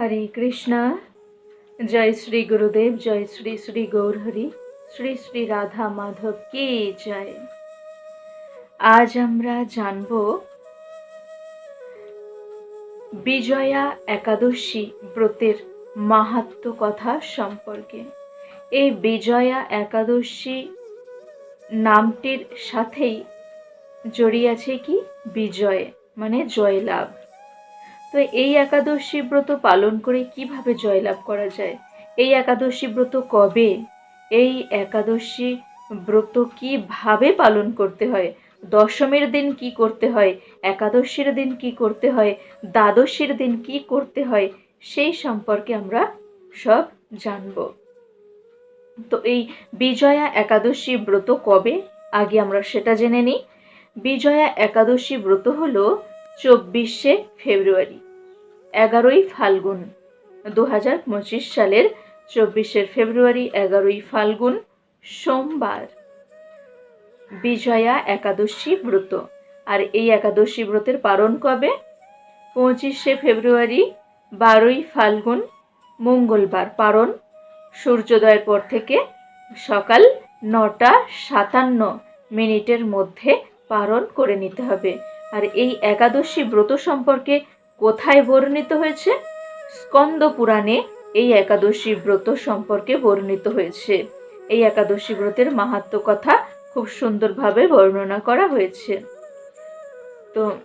হরে কৃষ্ণ। জয় শ্রী গুরুদেব, জয় শ্রী শ্রী গৌরহরি, শ্রী শ্রী রাধা মাধব কে জয়। আজ আমরা জানব বিজয়া একাদশী ব্রতের মাহাত্ম কথা সম্পর্কে। এই বিজয়া একাদশী নামটির সাথেই জড়িয়ে আছে কি? বিজয় মানে জয়লাভ। তো এই একাদশী ব্রত পালন করে কীভাবে জয়লাভ করা যায়? এই একাদশী ব্রত কবে? এই একাদশী ব্রত কীভাবে পালন করতে হয়? দশমীর দিন কি করতে হয়? একাদশীর দিন কি করতে হয়? দ্বাদশীর দিন কি করতে হয়? সেই সম্পর্কে আমরা সব জানব। তো এই বিজয়া একাদশী ব্রত কবে? আগে আমরা সেটা জেনে নিই। বিজয়া একাদশী ব্রত হলো চব্বিশে ফেব্রুয়ারি। এগারোই ফাল্গুন দু হাজার পঁচিশ সালের চব্বিশে ফেব্রুয়ারি এগারোই ফাল্গুন সোমবার। বিজয়া একাদশী ব্রত। আর এই একাদশী ব্রতের পালন কবে? পঁচিশে ফেব্রুয়ারি বারোই ফাল্গুন মঙ্গলবার পারণ সূর্যোদয়ের পর থেকে সকাল নটা সাতান্ন মিনিটের মধ্যে পালন করে নিতে হবে। আর এই একাদশী ব্রত সম্পর্কে কোথায় বর্ণিত হয়েছে? স্কন্দ পুরাণে এই একাদশী ব্রত সম্পর্কে বর্ণিত হয়েছে। এই একাদশী ব্রতের মাহাত্ম কথা খুব সুন্দরভাবে বর্ণনা করা হয়েছে। তো,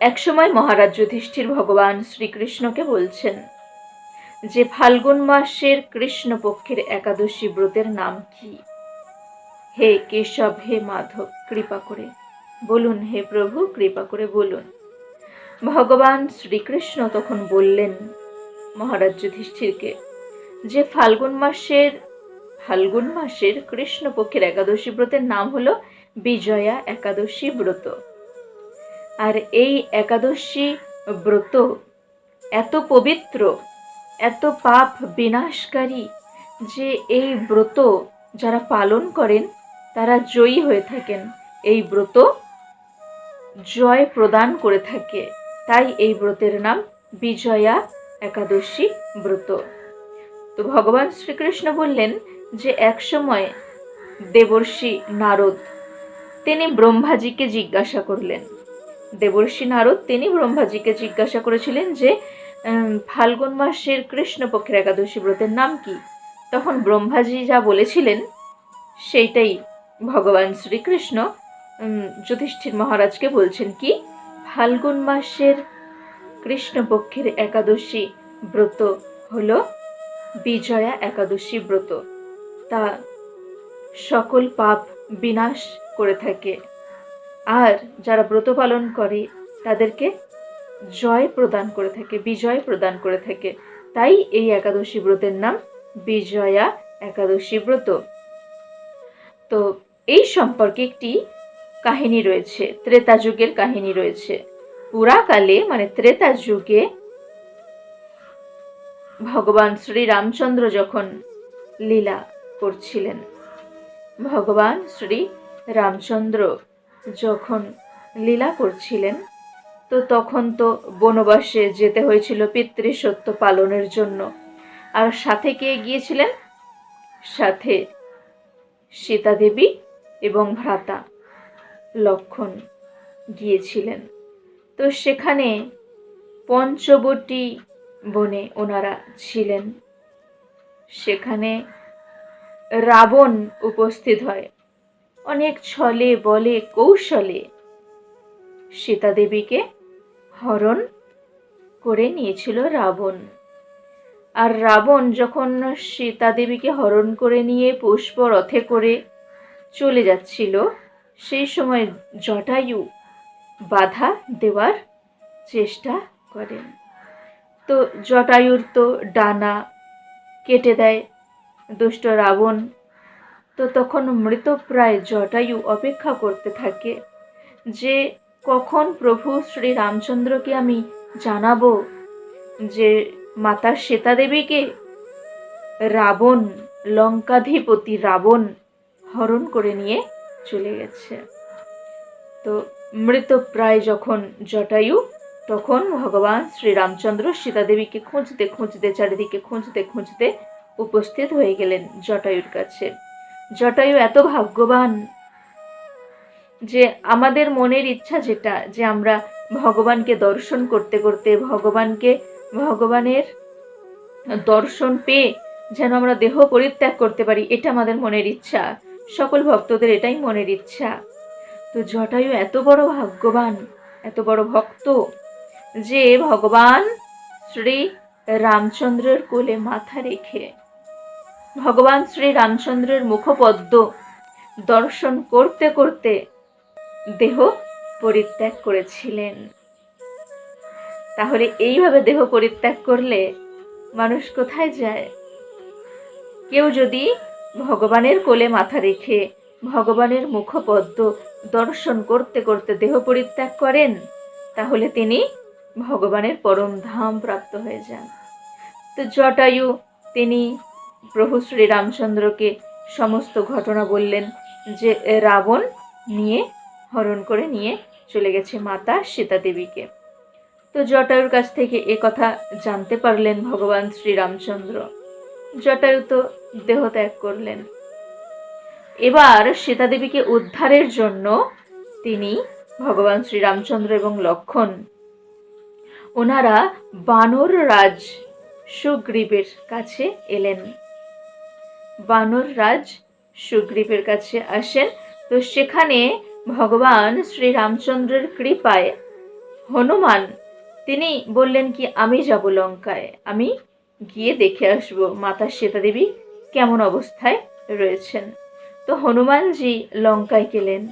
একসময় মহারাজ যুধিষ্ঠির ভগবান শ্রীকৃষ্ণকে বলছেন, যে ফাল্গুন মাসের কৃষ্ণপক্ষের একাদশী ব্রতের নাম কি? হে কেশব, হে মাধব, কৃপা করে। বলুন, হে প্রভু, কৃপা করে বলুন। ভগবান শ্রীকৃষ্ণ তখন বললেন, মহারাজ যুধিষ্ঠিরকে, যে ফাল্গুন মাসের ফাল্গুন মাসের কৃষ্ণপক্ষের একাদশী ব্রতের নাম হলো বিজয়া একাদশী ব্রত। আর এই একাদশী ব্রত এত পবিত্র, এত পাপ বিনাশকারী যে এই ব্রত যারা পালন করেন, তারা জয়ী হয়ে থাকেন। এই ব্রত জয় প্রদান করে থাকে। তাই এই ব্রতের নাম বিজয়া একাদশী ব্রত। তো ভগবান শ্রীকৃষ্ণ বললেন যে, এক সময় দেবর্ষি নারদ তিনি ব্রহ্মাজিকে জিজ্ঞাসা করলেন। দেবর্ষি নারদ তিনি ব্রহ্মাজিকে জিজ্ঞাসা করেছিলেন যে ফাল্গুন মাসের কৃষ্ণপক্ষের একাদশী ব্রতের নাম কি? তখন ব্রহ্মাজি যা বলেছিলেন, সেইটাই ভগবান শ্রীকৃষ্ণ যুধিষ্ঠির মহারাজকে বলছেন কি, ফাল্গুন মাসের কৃষ্ণপক্ষের একাদশী ব্রত হল বিজয়া একাদশী ব্রত। তা সকল পাপ বিনাশ করে থাকে। আর যারা ব্রত পালন করে, তাদেরকে জয় প্রদান করে থাকে, বিজয় প্রদান করে থাকে। তাই এই একাদশী ব্রতের নাম বিজয়া একাদশী ব্রত। তো এই সম্পর্কে একটি কাহিনী রয়েছে, ত্রেতা যুগের কাহিনী রয়েছে। পুরাকালে মানে ত্রেতা যুগে, ভগবান শ্রী রামচন্দ্র যখন লীলা করছিলেন, ভগবান শ্রী রামচন্দ্র যখন লীলা করছিলেন, তো তখন তো বনবাসে যেতে হয়েছিল পিতৃসত্য পালনের জন্য। আর সাথে কে গিয়েছিলেন? সাথে সীতা দেবী এবং ভ্রাতা। লক্ষণ গিয়েছিলেন। তো সেখানে পঞ্চবটী বনে ওনারা ছিলেন। সেখানে রাবণ উপস্থিত হয়। অনেক ছলে বলে কৌশলে সীতা দেবীকে হরণ করে নিয়েছিল রাবণ। আর রাবণ যখন সীতা দেবীকে হরণ করে নিয়ে পুষ্প রথে করে চলে যাচ্ছিল সেই সময় জটায়ু বাধা দেওয়ার চেষ্টা করেন। তো জটায়ুর তো ডানা কেটে দেয় দুষ্ট রাবণ। তো তখন মৃতপ্রায় জটায়ু অপেক্ষা করতে থাকে যে, কখন প্রভু শ্রী রামচন্দ্রকে আমি জানাব যে মাতা সীতা দেবীকে রাবণ, লঙ্কাধিপতি রাবণ হরণ করে নিয়ে চলে গেছে। তো মৃতপ্রায় যখন জটায়ু, তখন ভগবান শ্রীরামচন্দ্র সীতাদেবীকে খুঁজতে খুঁজতে, চারিদিকে খুঁজতে খুঁজতে উপস্থিত হয়ে গেলেন জটায়ুর কাছে। জটায়ু এত ভাগ্যবান যে আমাদের মনের ইচ্ছা যেটা, যে আমরা ভগবানকে দর্শন করতে করতে, ভগবানকে, ভগবানের দর্শন পেয়ে যেন আমরা দেহ পরিত্যাগ করতে পারি, এটা আমাদের মনের ইচ্ছা। সকল ভক্তদের এটাই মনের ইচ্ছা। তো জটায়ু এত বড় ভাগ্যবান, এত বড় ভক্ত যে ভগবান শ্রী রামচন্দ্রের কোলে মাথা রেখে, ভগবান শ্রী রামচন্দ্রের মুখপদ্ম দর্শন করতে করতে দেহ পরিত্যাগ করেছিলেন। তাহলে এইভাবে দেহ পরিত্যাগ করলে মানুষ কোথায় যায়? কেউ যদি ভগবানের কোলে মাথা রেখে ভগবানের মুখপদ্ম দর্শন করতে করতে দেহ পরিত্যাগ করেন, তাহলে তিনি ভগবানের পরম ধাম প্রাপ্ত হয়ে যান। তো জটায়ু তিনি প্রভু শ্রী রামচন্দ্রকে সমস্ত ঘটনা বললেন যে রাবণ নিয়ে হরণ করে নিয়ে চলে গেছে মাতা সীতা দেবীকে। তো জটায়ুর কাছ থেকে এ কথা জানতে পারলেন ভগবান শ্রীরামচন্দ্র জটায়ু তো দেহ ত্যাগ করলেন। এবার সীতা দেবীকে উদ্ধারের জন্য তিনি ভগবান শ্রীরামচন্দ্র এবং লক্ষণ, ওনারা বানর রাজ সুগ্রীবের কাছে এলেন। বানর রাজ সুগ্রীবের কাছে আসেন। তো সেখানে ভগবান শ্রী রামচন্দ্রের কৃপায় হনুমান, তিনি বললেন কি, আমি যাব লঙ্কায়, আমি গিয়ে দেখে আসব, মাতা সীতা দেবী কেমন অবস্থায় রয়েছেন। তো হনুমানজি লঙ্কায় গেলেন।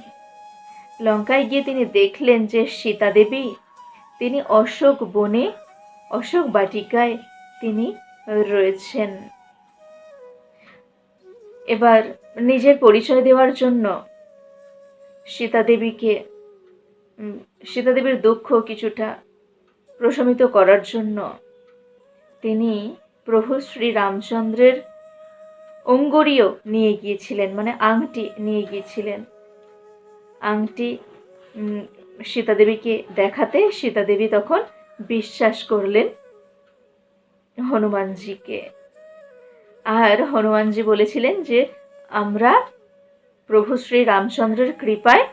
লঙ্কায় গিয়ে তিনি দেখলেন যে সীতা দেবী তিনি অশোক বনে, অশোক বাটিকায় তিনি রয়েছেন। এবার নিজের পরিচয় দেওয়ার জন্য সীতা দেবীকে সীতা দেবীর দুঃখ কিছুটা প্রশমিত করার জন্য তিনি প্রভু শ্রী রামচন্দ্রের অঙ্গরীয় নিয়ে গিয়েছিলেন মানে আংটি নিয়ে গিয়েছিলেন। আংটি উম, সীতা দেবীকে দেখাতে সীতা দেবী তখন বিশ্বাস করলেন হনুমানজিকে। আর হনুমানজি বলেছিলেন যে আমরা প্রভু শ্রী রামচন্দ্রের কৃপায়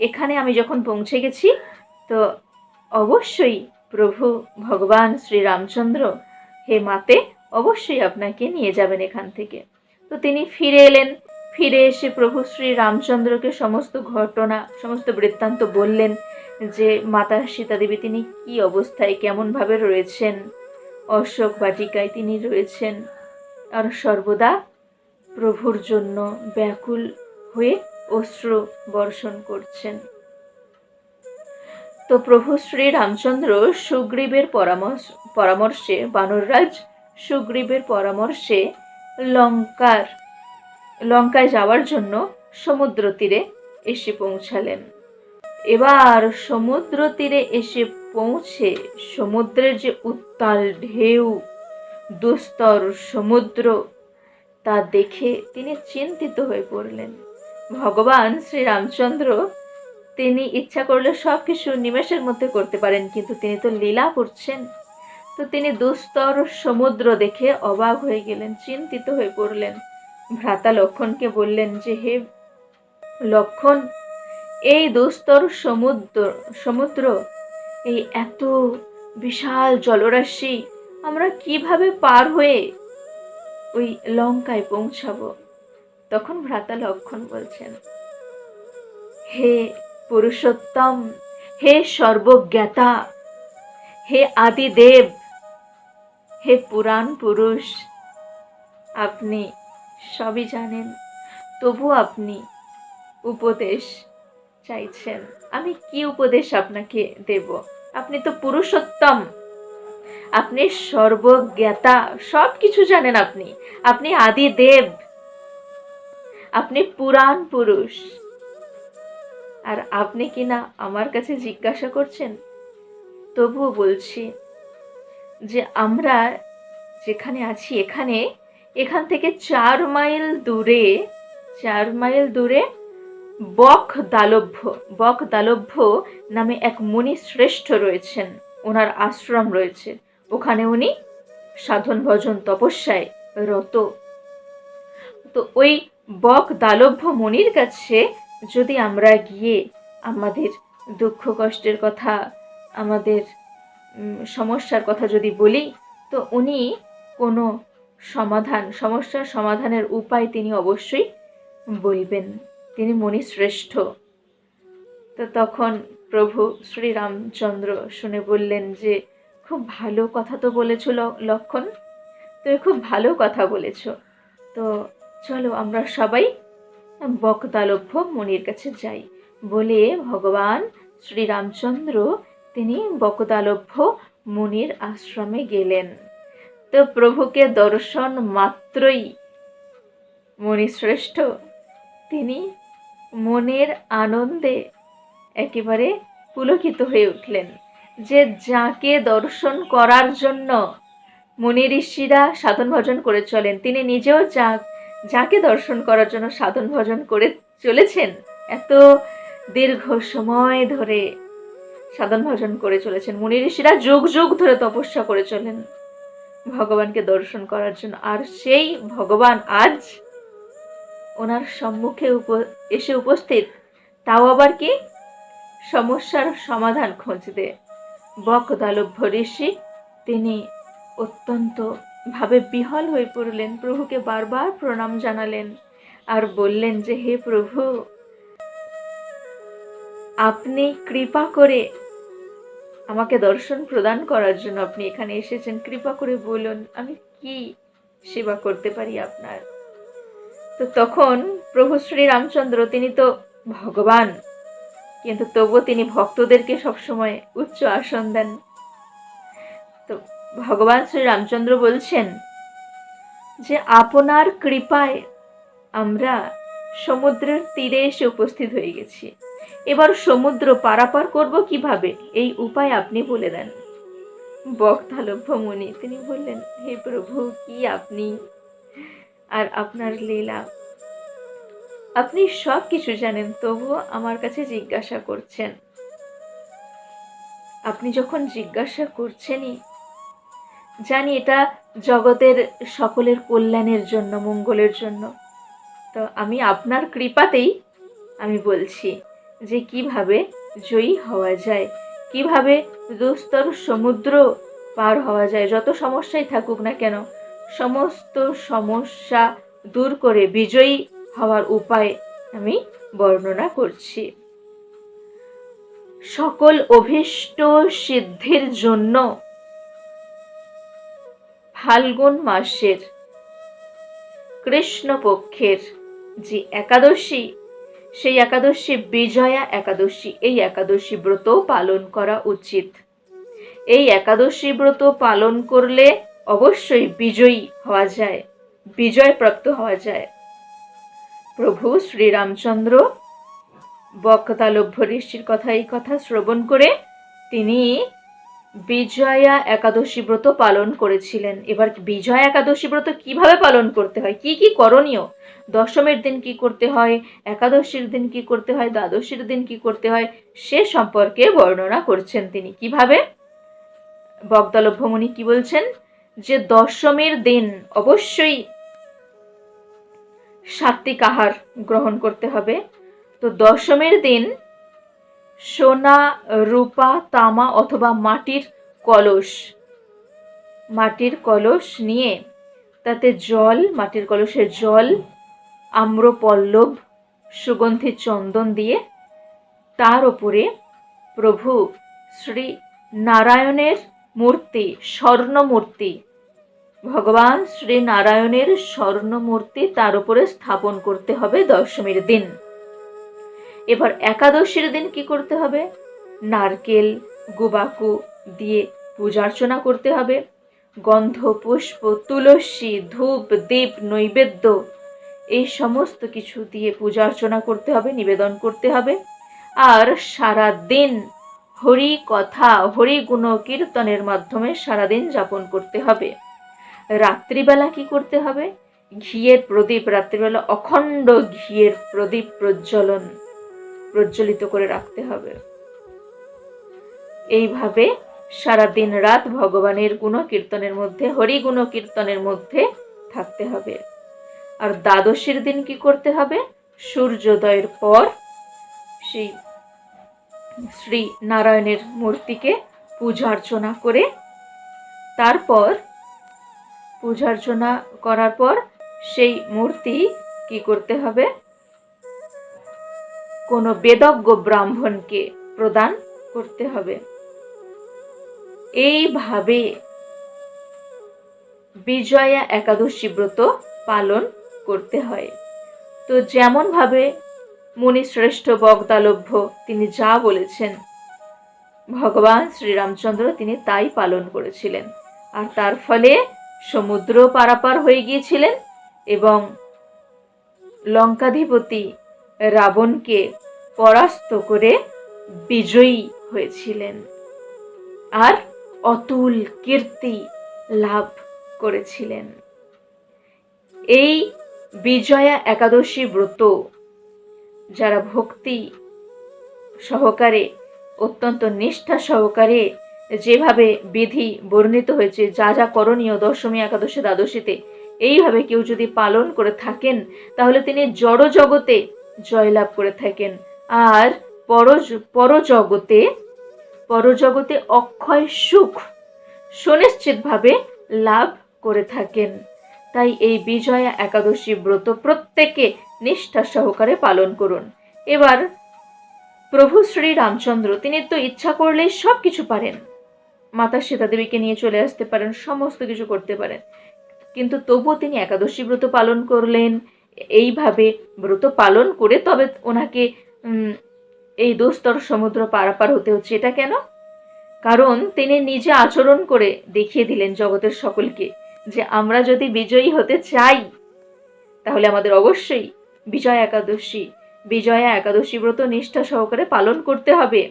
এখানে আমি যখন পৌঁছে গেছি তো অবশ্যই প্রভু ভগবান শ্রী রামচন্দ্র হে মাতে অবশ্যই আপনাকে নিয়ে যাবেন এখান থেকে। তো তিনি ফিরে এলেন। ফিরে এসে প্রভু শ্রী রামচন্দ্রকে সমস্ত ঘটনা, সমস্ত বৃত্তান্ত বললেন যে, মাতা সীতা দেবী তিনি কি অবস্থায় কেমনভাবে রয়েছেন? অশোক বাটিকায় তিনি রয়েছেন। আর সর্বদা প্রভুর জন্য ব্যাকুল হয়ে অশ্রু বর্ষণ করছেন। তো প্রভু শ্রী রামচন্দ্র সুগ্রীবের পরামর্শ পরামর্শে, বানররাজ সুগ্রীবের পরামর্শে লঙ্কার লঙ্কায় যাওয়ার জন্য সমুদ্র তীরে এসে পৌঁছালেন। এবার সমুদ্র তীরে এসে পৌঁছে সমুদ্রের যে উত্তাল ঢেউ, দুস্তর সমুদ্র, তা দেখে তিনি চিন্তিত হয়ে পড়লেন। ভগবান শ্রী রামচন্দ্র তিনি ইচ্ছা করলে সব কিছু নিমেষের মধ্যে করতে পারেন, কিন্তু তিনি তো লীলা করছেন। তো তিনি দুস্তর সমুদ্র দেখে অবাক হয়ে গেলেন, চিন্তিত হয়ে পড়লেন। ভ্রাতা লক্ষণকে বললেন যে, হে লক্ষণ, এই দুস্তর সমুদ্র সমুদ্র, এই এত বিশাল জলরাশি, আমরা কীভাবে পার হয়ে ওই লঙ্কায় পৌঁছাবো? তখন ভ্রাতা লক্ষণ বলছেন, হে পুরুষোত্তম, হে সর্বজ্ঞাতা, হে আদিদেব, হে পুরাণ পুরুষ, আপনি সবই জানেন তবু আপনি উপদেশ চাইছেন। আমি কি উপদেশ আপনাকে দেব? আপনি তো পুরুষোত্তম, আপনি সর্বজ্ঞাতা সব কিছু জানেন আপনি। আপনি আদিদেব, আপনি পুরাণ পুরুষ। আর আপনি কি না আমার কাছে জিজ্ঞাসা করছেন? তবুও বলছি যে আমরা যেখানে আছি এখানে, এখান থেকে চার মাইল দূরে, চার মাইল দূরে বক দালভ্য বক দালভ্য নামে এক মুনি শ্রেষ্ঠ রয়েছেন। ওনার আশ্রম রয়েছে। ওখানে উনি সাধন ভজন তপস্যায় রত। তো ওই বক দালভ্য মনির কাছে যদি আমরা গিয়ে আমাদের দুঃখ কষ্টের কথা, আমাদের সমস্যার কথা যদি বলি, তো উনি কোনো সমাধান, সমস্যার সমাধানের উপায় তিনি অবশ্যই বলবেন। তিনি মনি শ্রেষ্ঠ তো তখন প্রভু শ্রীরামচন্দ্র শুনে বললেন যে, খুব ভালো কথা তো বলেছ লক্ষণ। তুমি খুব ভালো কথা বলেছ। তো চলো আমরা সবাই বকদালভ্য মনির কাছে যাই। বলে ভগবান শ্রীরামচন্দ্র তিনি বকদালভ্য মুনির আশ্রমে গেলেন। তো প্রভুকে দর্শন মাত্রই মণিশ্রেষ্ঠ তিনি মনের আনন্দে একেবারে পুলকিত হয়ে উঠলেন। যে যাকে দর্শন করার জন্য মুনি ঋষিরা সাধন ভজন করে চলেন, তিনি নিজেও যা যাকে দর্শন করার জন্য সাধন ভজন করে চলেছেন, এত দীর্ঘ সময় ধরে সাধন ভজন করে চলেছেন। মুনি ঋষিরা যুগ যুগ ধরে তপস্যা করে চলেন। ভগবানকে দর্শন করার জন্য। আর সেই ভগবান আজ ওনার সম্মুখে এসে উপস্থিত। তাও আবার কি? সমস্যার সমাধান খুঁজতে। বক দালভ্য ঋষি, তিনি অত্যন্ত ভাবে বিহল হয়ে পড়লেন, প্রভুকে বারবার প্রণাম জানালেন আর বললেন যে, হে প্রভু, আপনি কৃপা করে আমাকে দর্শন প্রদান করার জন্য আপনি এখানে এসেছেন। কৃপা করে বলুন, আমি কি সেবা করতে পারি আপনার? তো তখন প্রভু শ্রী রামচন্দ্র, তিনি তো ভগবান, কিন্তু তবুও তিনি ভক্তদেরকে সবসময় উচ্চ আসন দেন। ভগবান শ্রী রামচন্দ্র বলছেন যে আপনার কৃপায় আমরা সমুদ্রের তীরে এসে উপস্থিত হয়ে গেছি। এবার সমুদ্র পারাপার করব কীভাবে? এই উপায় আপনি বলে দেন। বক্তালভ্য মুনি, তিনি বললেন, হে প্রভু, কি আপনি? আর আপনার লীলা। আপনি সব কিছু জানেন, তবুও আমার কাছে জিজ্ঞাসা করছেন। আপনি যখন জিজ্ঞাসা করছেনই জানি এটা জগতের সকলের কল্যাণের জন্য, মঙ্গলের জন্য। তো আমি আপনার কৃপাতেই আমি বলছি যে কীভাবে জয়ী হওয়া যায়, কীভাবে দুস্তর সমুদ্র পার হওয়া যায়, যত সমস্যাই থাকুক না কেন, সমস্ত সমস্যা দূর করে বিজয়ী হওয়ার উপায় আমি বর্ণনা করছি। সকল অভীষ্ট সিদ্ধির জন্য ফাল্গুন মাসের। কৃষ্ণপক্ষের যে একাদশী, সেই একাদশী বিজয়া একাদশী, এই একাদশী ব্রত পালন করা উচিত। এই একাদশী ব্রত পালন করলে অবশ্যই বিজয়ী হওয়া যায় বিজয় প্রাপ্ত হওয়া যায়। প্রভু শ্রীরামচন্দ্র বক্তালভ্য ঋষির কথা, এই কথা শ্রবণ করে তিনি বিজয়া একাদশী ব্রত পালন করেছিলেন। এবার বিজয়া একাদশী ব্রত কীভাবে পালন করতে হয়? কি কি করণীয়? দশমের দিন কি করতে হয়? একাদশীর দিন কি করতে হয়? দ্বাদশীর দিন কি করতে হয়? সে সম্পর্কে বর্ণনা করছেন তিনি। কীভাবে? বগদালভ্য মুনি কি বলছেন? যে দশমীর দিন অবশ্যই সাত্বিক আহার গ্রহণ করতে হবে। তো দশমীর দিন সোনা, রূপা, তামা অথবা মাটির কলস। মাটির কলস নিয়ে তাতে জল, মাটির কলসের জল, আম্রপল্লব, সুগন্ধি চন্দন দিয়ে তার ওপরে প্রভু শ্রী নারায়ণের মূর্তি, স্বর্ণমূর্তি, ভগবান শ্রী নারায়ণের স্বর্ণমূর্তি তার উপরে স্থাপন করতে হবে দশমীর দিন। এবার একাদশীর দিন কি করতে হবে? নারকেল, গুবাকু দিয়ে পূজা অর্চনা করতে হবে। গন্ধ, পুষ্প, তুলসী, ধূপ, দীপ, নৈবেদ্য এই সমস্ত কিছু দিয়ে পূজা অর্চনা করতে হবে, নিবেদন করতে হবে। আর সারা দিন হরি কথা, হরি গুণ কীর্তনের মাধ্যমে সারাদিন যাপন করতে হবে। রাত্রিবেলা কি করতে হবে? ঘিয়ের প্রদীপ, রাত্রিবেলা অখণ্ড ঘিয়ের প্রদীপ প্রজ্বলন। প্রজ্বলিত করে রাখতে হবে। এইভাবে সারা দিন রাত ভগবানের গুণ কীর্তনের মধ্যে, হরি গুণ কীর্তনের মধ্যে থাকতে হবে। আর দ্বাদশীর দিন কি করতে হবে? সূর্যোদয়ের পর সেই শ্রী নারায়ণের মূর্তিকে পূজা অর্চনা করে, তারপর পূজা অর্চনা করার পর সেই মূর্তি কি করতে হবে? কোনো বেদজ্ঞ ব্রাহ্মণকে প্রদান করতে হবে। এইভাবে বিজয়া একাদশী ব্রত পালন করতে হয়। তো যেমনভাবে মুনিশ্রেষ্ঠ বগদালভ্য তিনি যা বলেছেন, ভগবান শ্রীরামচন্দ্র তিনি তাই পালন করেছিলেন। আর তার ফলে সমুদ্র পারাপার হয়ে গিয়েছিলেন এবং লঙ্কাধিপতি রাবণকে পরাস্ত করে বিজয়ী হয়েছিলেন। আর অতুল কীর্তি লাভ করেছিলেন। এই বিজয়া একাদশী ব্রত যারা ভক্তি সহকারে, অত্যন্ত নিষ্ঠা সহকারে যেভাবে বিধি বর্ণিত হয়েছে, যা যা করণীয় দশমী, একাদশী, দ্বাদশীতে, এইভাবে কেউ যদি পালন করে থাকেন, তাহলে তিনি জড় জগতে জয়লাভ করে থাকেন। আর পর পরজগতে পরজগতে অক্ষয় সুখ সুনিশ্চিতভাবে লাভ করে থাকেন। তাই এই বিজয়া একাদশী ব্রত প্রত্যেকে নিষ্ঠা সহকারে পালন করুন। এবার প্রভু শ্রী রামচন্দ্র, তিনি তো ইচ্ছা করলেই সব কিছু পারেন। মাতা সীতা দেবীকে নিয়ে চলে আসতে পারেন, সমস্ত কিছু করতে পারেন। কিন্তু তবুও তিনি একাদশী ব্রত পালন করলেন। এইভাবে ব্রত পালন করে তবে ওনাকে এই দুস্তর সমুদ্র পারাপার হতে হচ্ছে। এটা কেন? কারণ তিনি নিজে আচরণ করে দেখিয়ে দিলেন জগতের সকলকে যে আমরা যদি বিজয়ী হতে চাই, তাহলে আমাদের অবশ্যই বিজয় একাদশী, বিজয়া একাদশী ব্রত নিষ্ঠা সহকারে পালন করতে হবে।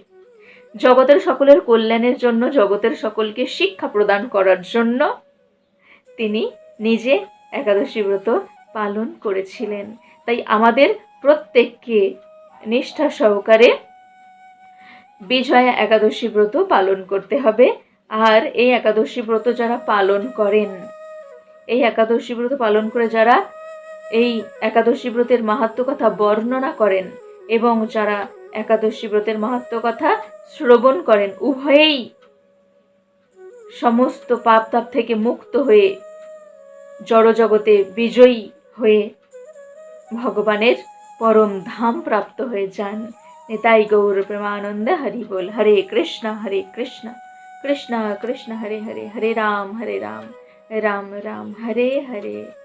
জগতের সকলের কল্যাণের জন্য, জগতের সকলকে শিক্ষা প্রদান করার জন্য তিনি নিজে একাদশী ব্রত পালন করেছিলেন। তাই আমাদের প্রত্যেককে নিষ্ঠা সহকারে বিজয়া একাদশী ব্রত পালন করতে হবে। আর এই একাদশী ব্রত যারা পালন করেন, এই একাদশী ব্রত পালন করে যারা এই একাদশী ব্রতের মাহাত্ম কথা বর্ণনা করেন এবং যারা একাদশী ব্রতের মাহাত্ম কথা শ্রবণ করেন, উভয়েই সমস্ত পাপ তাপ থেকে মুক্ত হয়ে জড়জগতে বিজয়ী হয়ে ভগবানের পরম ধাম প্রাপ্ত হয়ে যান। নিতাই গৌর প্রেমানন্দ, হরি বল, হরে কৃষ্ণ হরে কৃষ্ণ কৃষ্ণ কৃষ্ণ, হরে হরে হরে রাম হরে রাম রাম রাম, হরে হরে।